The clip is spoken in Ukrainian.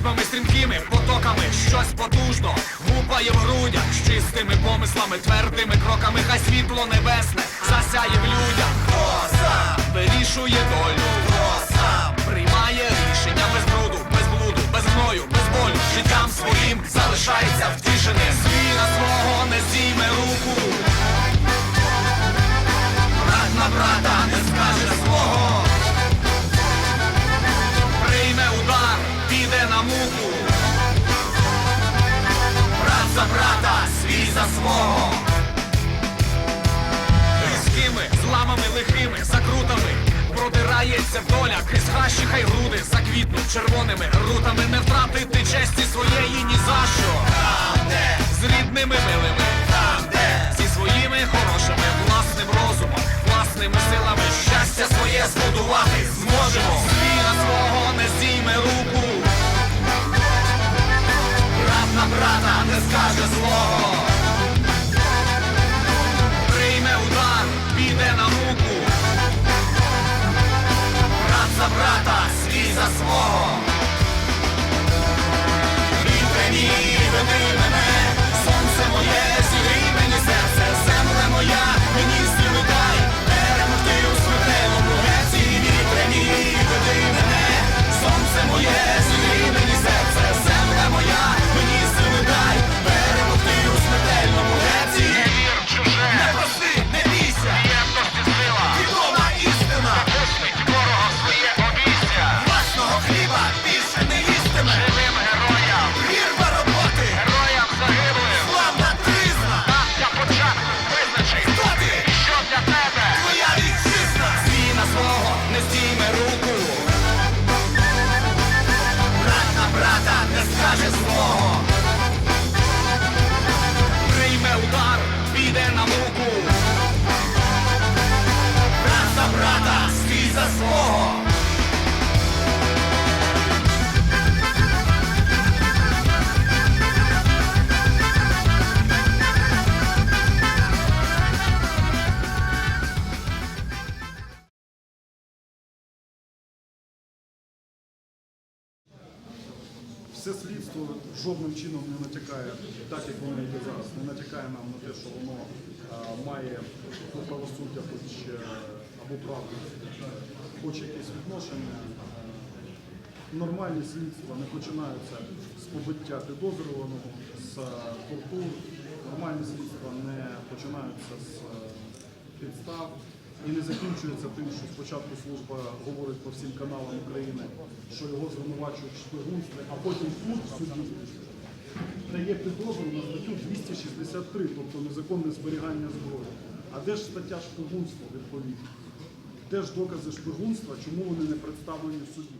ритмами стрімкими потоками щось потужно гупає в грудях з чистими помислами, твердими кроками, хай світло небесне засяє в людях. Хто вирішує долю, Хто приймає рішення без бруду, без блуду, без гною, без болю. Життям своїм залишається втішеним. Свій на свого. Муку. Брат за брата, свій за свого. Різкими, зламами лихими, закрутами Продирається доля крізь хащі хай груди Заквітнуть червоними рутами скаже злого прийме удар, піде на муку. Брат за брата, свій за свого. Все слідство жодним чином не натякає, так як воно йде зараз, не натякає нам на те, що воно а, має до правосуддя хоч е, або правду, хоч якесь відношення. Нормальні слідства не починаються з побиття підозрюваного, з е, тортур. Нормальні слідства не починаються з е, підстав і не закінчується тим, що спочатку служба говорить по всім каналам України, що його звинувачують шпигунстві, а потім суд суді дає підозру на статтю 263, тобто незаконне зберігання зброї. А де ж стаття шпигунства відповідно? Де ж докази шпигунства, чому вони не представлені в суді?